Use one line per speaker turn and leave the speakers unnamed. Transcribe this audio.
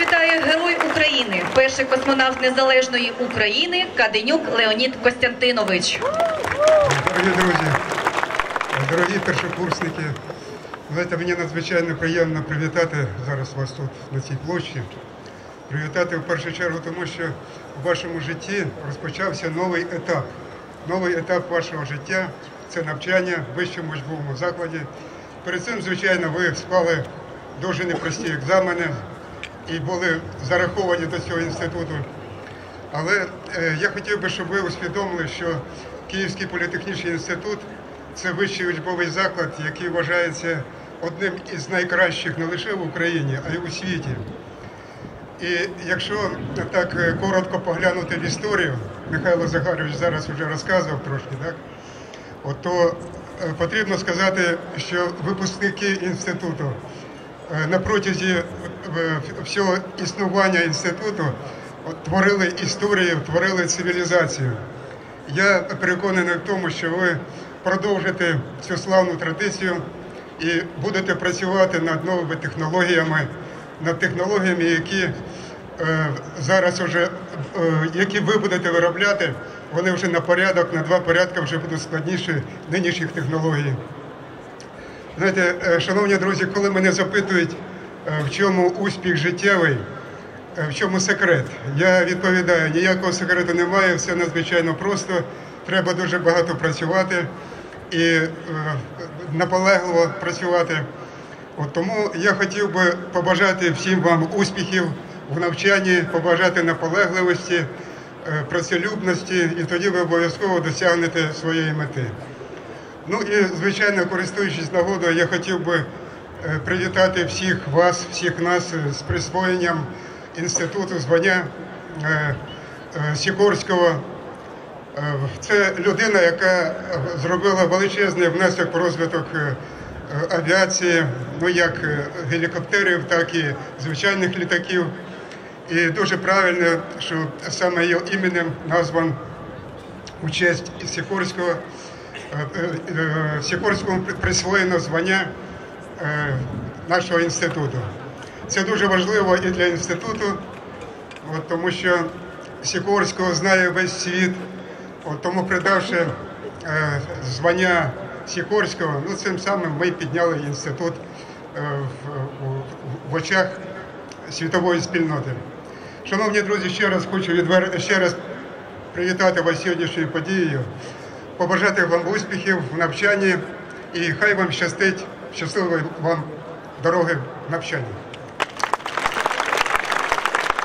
вітає Герой України, перший космонавт Незалежної України Каденюк Леонід Костянтинович.
Дорогі друзі, дорогі першокурсники, знаєте, мені надзвичайно приємно привітати зараз вас тут на цій площі. Привітати в першу чергу, тому що в вашому житті розпочався новий етап. Новий етап вашого життя це навчання в вищому учбовому закладі. Перед цим, звичайно, ви склали дуже непрості екзамени і були зараховані до цього інституту. Але е, я хотів би, щоб ви усвідомили, що Київський політехнічний інститут це вищий учбовий заклад, який вважається одним із найкращих не лише в Україні, а й у світі. І якщо так е, коротко поглянути в історію, Михайло Захарович зараз вже розказував трошки, так? От то е, потрібно сказати, що випускники інституту на протязі е, всього існування інституту творили історію, творили цивілізацію. Я переконаний в тому, що ви продовжите цю славну традицію і будете працювати над новими технологіями, над технологіями, які е, зараз вже, е, які ви будете виробляти, вони вже на порядок, на два порядки вже будуть складніші нинішніх технологій. Знаєте, е, шановні друзі, коли мене запитують, е, в чому успіх життєвий, е, в чому секрет, я відповідаю, ніякого секрету немає, все надзвичайно просто. Треба дуже багато працювати і наполегливо працювати. От тому я хотів би побажати всім вам успіхів в навчанні, побажати наполегливості, працелюбності, і тоді ви обов'язково досягнете своєї мети. Ну і звичайно, користуючись нагодою, я хотів би е, привітати всіх вас, всіх нас з присвоєнням інституту звання е, е, Сікорського. Це людина, яка зробила величезний внесок в розвиток авіації, ну як гелікоптерів, так і звичайних літаків. І дуже правильно, що саме його іменем назван у честь Сікорського. Е, е, е, Сікорському присвоєно звання нашого інституту. Це дуже важливо і для інституту, от, тому що Сікорського знає весь світ. От, тому придавши звання Сікорського, ну цим самим ми підняли інститут в, в очах світової спільноти. Шановні друзі, ще раз хочу відвер... ще раз привітати вас сьогоднішньою подією, побажати вам успіхів в навчанні і хай вам щастить щасливої вам дороги в навчанні.